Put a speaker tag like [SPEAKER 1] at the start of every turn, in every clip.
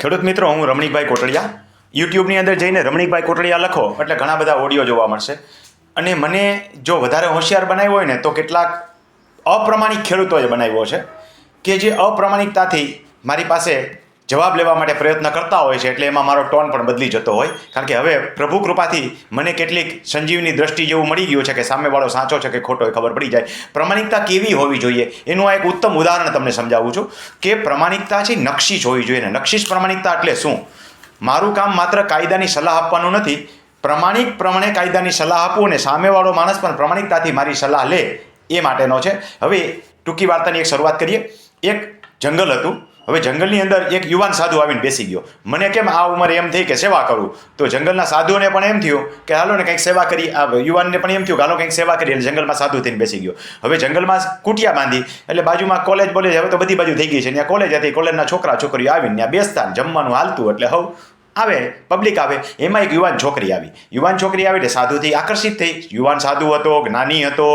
[SPEAKER 1] ખેડૂત મિત્રો, હું રમણીકભાઈ કોટડિયા. યુટ્યુબની અંદર જઈને રમણીકભાઈ કોટડિયા લખો, એટલે ઘણા બધા ઓડિયો જોવા મળશે. અને મને જો વધારે હોશિયાર બનાવ્યો હોય ને, તો કેટલાક અપ્રમાણિક ખેડૂતોએ બનાવ્યો છે, કે જે અપ્રમાણિકતાથી મારી પાસે જવાબ લેવા માટે પ્રયત્ન કરતા હોય છે, એટલે એમાં મારો ટોન પણ બદલી જતો હોય. કારણ કે હવે પ્રભુ કૃપાથી મને કેટલીક સંજીવની દ્રષ્ટિ જેવું મળી ગયું છે કે સામેવાળો સાચો છે કે ખોટો એ ખબર પડી જાય. પ્રમાણિકતા કેવી હોવી જોઈએ? એનું આ એક ઉત્તમ ઉદાહરણ તમને સમજાવું છું કે પ્રમાણિકતા છે નક્ષીશ હોવી જોઈએ. ને નકશીશ પ્રમાણિકતા એટલે શું? મારું કામ માત્ર કાયદાની સલાહ આપવાનું નથી. પ્રમાણિક પ્રમાણે કાયદાની સલાહ આપું અને સામેવાળો માણસ પણ પ્રમાણિકતાથી મારી સલાહ લે એ માટેનો છે. હવે ટૂંકી વાર્તાની એક શરૂઆત કરીએ. એક જંગલ હતું. હવે જંગલની અંદર એક યુવાન સાધુ આવીને બેસી ગયો. મને કેમ આ ઉંમરે એમ થઈ કે સેવા કરું? તો જંગલના સાધુઓને પણ એમ થયું કે, હાલો ને કંઈક સેવા કરી. આ યુવાનને પણ એમ થયું કે, હાલો કંઈક સેવા કરી. એટલે જંગલમાં સાધુ થઈને બેસી ગયો. હવે જંગલમાં કુટિયા બાંધી, એટલે બાજુમાં કોલેજ બોલેજ હવે તો બધી બાજુ થઈ ગઈ છે. ત્યાં કોલેજ હતી, કોલેજના છોકરા છોકરીઓ આવીને ત્યાં બેસતા જમવાનું હાલતું એટલે હવ આવે પબ્લિક આવે. એમાં એક યુવાન છોકરી આવી. યુવાન છોકરી આવી એટલે સાધુથી આકર્ષિત થઈ. યુવાન સાધુ હતો, જ્ઞાની હતો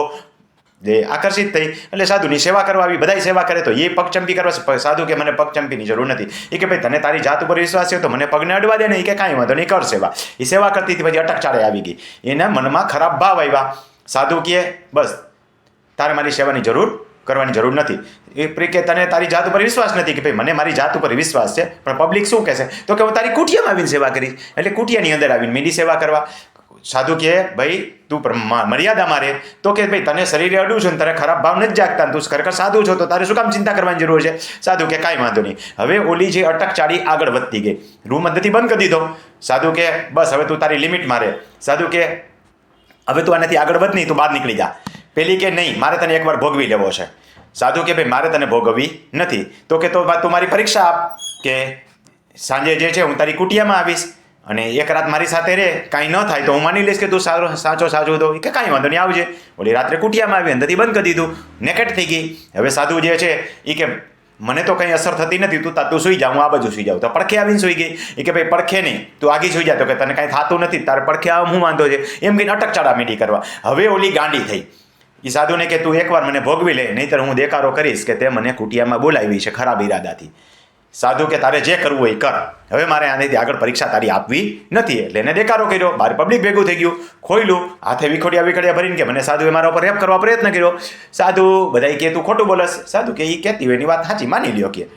[SPEAKER 1] જે આકર્ષિત થઈ એટલે સાધુની સેવા કરવા આવી, બધાય સેવા કરે તો એ પગચંપી કરવા સાધુ કે મને પગચંપીની જરૂર નથી. એ કે ભાઈ, તને તારી જાત ઉપર વિશ્વાસ છે તો મને પગને અડવા દે ને. એ કે, કાંઈ વાંધો નહીં, કર સેવા. એ સેવા કરતી હતી પછી અટક ચાળે આવી ગઈ. એના મનમાં ખરાબ ભાવ આવ્યા. સાધુ કહે બસ, તારે મારી સેવાની જરૂર કરવાની જરૂર નથી. એ પ્રી કે, તને તારી જાત ઉપર વિશ્વાસ નથી. કે ભાઈ, મને મારી જાત ઉપર વિશ્વાસ છે, પણ પબ્લિક શું કહેશે? તો કે, હું તારી કુટિયામાં આવીને સેવા કરીશ. એટલે કુટિયાની અંદર આવીને મીડી સેવા કરવા. સાધુ કહે, ભાઈ, તું મર્યાદા મારે. તો કે, ભાઈ, તને શરીરે અડું છે ને તારે ખરાબ ભાવ નથી જાગતા તું ખરેખર સાધુ છો, તો તારે શું કામ ચિંતા કરવાની જરૂર છે? સાધુ કે કાંઈ વાંધો નહીં. હવે ઓલી જે અટક ચાળી આગળ વધતી ગઈ. રૂમ અંદરથી બંધ કરી દીધો. સાધુ કે બસ, હવે તું તારી લિમિટ મારે. સાધુ કે હવે તું આનાથી આગળ વધ નહીં, તું બહાર નીકળી જા. પેલી કે, નહીં, મારે તને એકવાર ભોગવી લેવો છે. સાધુ કે ભાઈ, મારે તને ભોગવવી નથી. તો કે, તો તું મારી પરીક્ષા આપ. કે, સાંજે જે છે, હું તારી કુટિયામાં આવીશ. અને એક રાત મારી સાથે રહે, કાંઈ ન થાય તો હું માની લઈશ કે તું સારો, સાચો સાચો તો કે કાંઈ વાંધો નહીં, આવજે. ઓલી રાત્રે કુટિયામાં આવી, અંદરથી બંધ કરી દીધું. નેકેટ થઈ ગઈ. હવે સાધુ જે છે, એ કે, મને તો કંઈ અસર થતી નથી, તું તું સુઈ જા, હું આ બાજુ સુઈ જાઉં. તો પડખે આવીને સુઈ ગઈ. એ કે, ભાઈ, પડખે નહીં. તું આગી સુઈ જા. તો કે, તને કાંઈ થતું નથી, તારે પડખે આવ, હું વાંધો છે. એમ કહીને અટક ચાડા મીડી કરવા. હવે ઓલી ગાંડી થઈ. એ સાધુને કે, તું એકવાર મને ભોગવી લે, નહીંતર હું દેકારો કરીશ કે તે મને કુટિયામાં બોલાવી છે ખરાબ ઈરાદાથી. સાધુ કે તારે જે કરવું હોય કર. હવે મારે આનેથી આગળ પરીક્ષા તારી આપવી નથી. એટલે એને દેકારો કર્યો. બહાર પબ્લિક ભેગું થઈ ગયું. ખોયલું. હાથે વિખોડિયા વિખોડિયા ભરીને કે મને સાધુએ મારા ઉપર રેપ કરવા પ્રયત્ન કર્યો. સાધુ બધાએ કે તું ખોટું બોલસ. સાધુ કે એ કહેતી હોય એની વાત સાચી. માની લ્યો કે.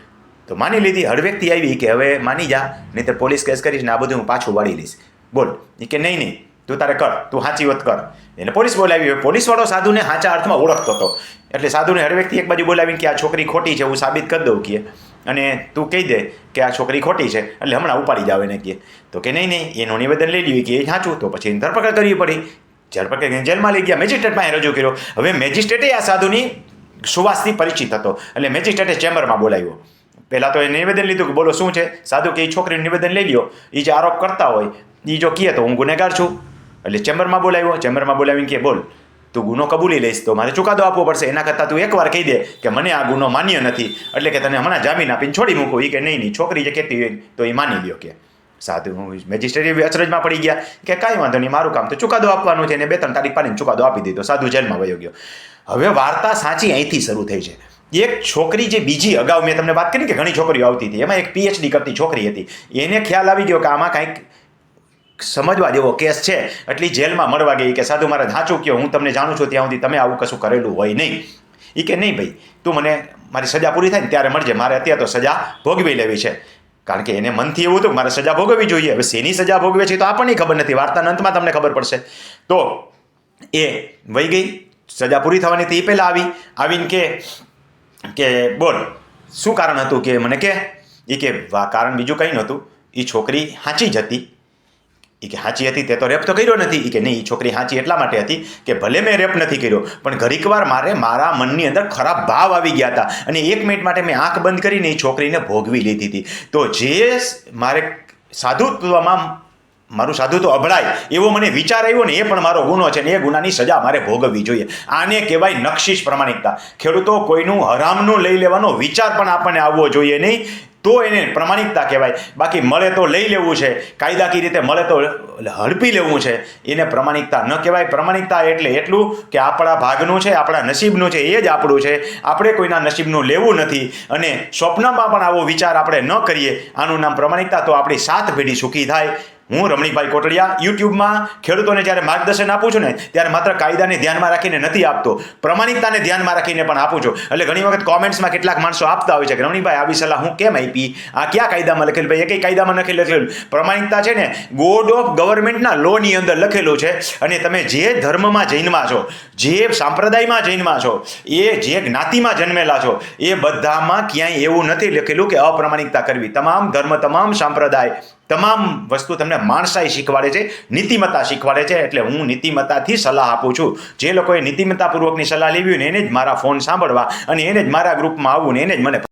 [SPEAKER 1] તો માની લીધી. હળ વ્યક્તિ આવી કે હવે માની જા. નહીંતર પોલીસ કેસ કરીશ ને આ બધું હું પાછું વાળી લઈશ. બોલ. એ કે નહીં નહીં. તું તારે કર. તું સાચી વાત કર. એને પોલીસ બોલાવી. હોય પોલીસવાળો સાધુને સાચા અર્થમાં ઓળખતો હતો. એટલે સાધુને હર વ્યક્તિ એક બાજુ બોલાવીને કે આ છોકરી ખોટી છે, હું સાબિત કરી દઉં કે. અને તું કહી દે કે આ છોકરી ખોટી છે, એટલે હમણાં ઉપાડી જાવ એને કહે તો કે નહીં નહીં, એનું નિવેદન લઈ લીધું કે એ સાચું, તો પછી એની ધરપકડ કરવી પડી. ધરપકડ કરીને જેલમાં લઈ ગયા, મેજિસ્ટ્રેટ પાસે રજૂ કર્યો. હવે મેજિસ્ટ્રેટે આ સાધુની સુવાસથી પરિચિત હતો, એટલે મેજિસ્ટ્રેટે ચેમ્બરમાં બોલાવ્યો. પહેલાં તો એ નિવેદન લીધું કે બોલો શું છે? સાધુ કે એ છોકરીનું નિવેદન લઈ લ્યો. એ જે આરોપ કરતા હોય એ જો કહે તો હું ગુનેગાર છું. એટલે ચેમ્બરમાં બોલાવ્યો. ચેમ્બરમાં બોલાવીને કે બોલ તું ગુનો કબૂલી લઈશ તો મારે ચુકાદો આપવો પડશે. એના કરતાં તું એકવાર કહી દે કે મને આ ગુનો માન્ય નથી. એટલે કે તને હમણાં જામીન આપીને છોડી મૂકું. એ કે નહીં નહીં, છોકરી જે કહેતી હોય તો એ માની લ્યો કે. સાધુ મેજિસ્ટ્રેટ અચરજમાં પડી ગયા કે કાંઈ વાંધો નહીં, મારું કામ તો ચુકાદો આપવાનું છે ને બે ત્રણ તારીખ પાડીને ચુકાદો આપી દીધો. સાધુ જેલમાં વયો ગયો. હવે વાર્તા સાચી અહીંથી શરૂ થઈ છે. એક છોકરી જે બીજી અગાઉ મેં તમને વાત કરી કે ઘણી છોકરીઓ આવતી હતી. એમાં એક પીએચડી કરતી છોકરી હતી. એને ખ્યાલ આવી ગયો કે આમાં કાંઈક સમજવા જેવો કેસ છે. એટલી જેલમાં મળવા ગઈ કે, સાધુ મારે સાચું કહો હું તમને જાણું છું ત્યાં સુધી તમે આવું કશું કરેલું હોય નહીં. એ કે, નહીં ભાઈ, તું મને, મારી સજા પૂરી થાય ને ત્યારે મળજે, મારે અત્યારે તો સજા ભોગવી લેવી છે. કારણ કે એને મનથી એવું હતું મારે સજા ભોગવવી જોઈએ, હવે શેની સજા ભોગવે છે તો આપણને ખબર નથી વાર્તાના અંતમાં તમને ખબર પડશે. તો એ વહી ગઈ, સજા પૂરી થવાની હતી એ પહેલાં આવી, આવીને કે કે, બોલ, શું કારણ હતું કે? મને કે એ કે કારણ બીજું કંઈ નહોતું એ છોકરી સાચી જ હતી. એ કે હાંચી હતી તે તો રેપ તો કર્યો નથી. એ કે નહીં એ છોકરી હાંચી એટલા માટે હતી કે ભલે મેં રેપ નથી કર્યો, પણ ઘણીકવાર મારે મારા મનની અંદર ખરાબ ભાવ આવી ગયા હતા. અને એક મિનિટ માટે મેં આંખ બંધ કરીને એ છોકરીને ભોગવી લીધી હતી. તો જે મારે સાધુત્વમાં મારું સાધુ તો અભળાય એવો મને વિચાર આવ્યો ને એ પણ મારો ગુનો છે ને એ ગુનાની સજા મારે ભોગવવી જોઈએ. આને કહેવાય નક્ષીશ પ્રમાણિકતા. ખેડૂતો કોઈનું હરામનું લઈ લેવાનો વિચાર પણ આપણને આવવો જોઈએ નહીં. તો એને પ્રમાણિકતા કહેવાય. બાકી મળે તો લઈ લેવું છે. કાયદાકીય રીતે મળે તો હડપી લેવું છે. એને પ્રમાણિકતા ન કહેવાય. પ્રમાણિકતા એટલે એટલું કે આપણા ભાગનું છે, આપણા નસીબનું છે, એ જ આપણું છે. આપણે કોઈના નસીબનું લેવું નથી. અને સ્વપ્નમાં પણ આવો વિચાર આપણે ન કરીએ. આનું નામ પ્રમાણિકતા. તો આપણી સાત પેઢી સુખી થાય. હું રમણીભાઈ કોટડિયા યુટ્યુબમાં ખેડૂતોને જ્યારે માર્ગદર્શન આપું છું ને, ત્યારે માત્ર કાયદાને ધ્યાનમાં રાખીને નથી આપતો. પ્રમાણિકતાને ધ્યાનમાં રાખીને પણ આપું છું. એટલે ઘણી વખત કોમેન્ટ્સમાં કેટલાક માણસો આપતા હોય છે કે રમણીભાઈ આવી સલાહ હું કેમ આપી? આ ક્યાં કાયદામાં લખેલું? ભાઈ, એકય કાયદામાં નથી લખેલું. પ્રમાણિકતા છે ને ગોડ ઓફ ગવર્મેન્ટના લોની અંદર લખેલું છે. અને તમે જે ધર્મમાં જૈનમાં છો, જે સાંપ્રદાયમાં જૈનમાં છો, એ જે જ્ઞાતિમાં જન્મેલા છો, એ બધામાં ક્યાંય એવું નથી લખેલું કે અપ્રમાણિકતા કરવી. તમામ ધર્મ, તમામ સંપ્રદાય તમામ વસ્તુ તમને માણસાઈ શીખવાડે છે, નીતિમત્તા શીખવાડે છે, એટલે હું નીતિમત્તાથી સલાહ આપું છું. જે લોકોએ નીતિમત્તાપૂર્વકની સલાહ લેવી હોય ને એને જ મારા ફોન સાંભળવા અને એને જ મારા ગ્રુપમાં આવવું ને એને જ મને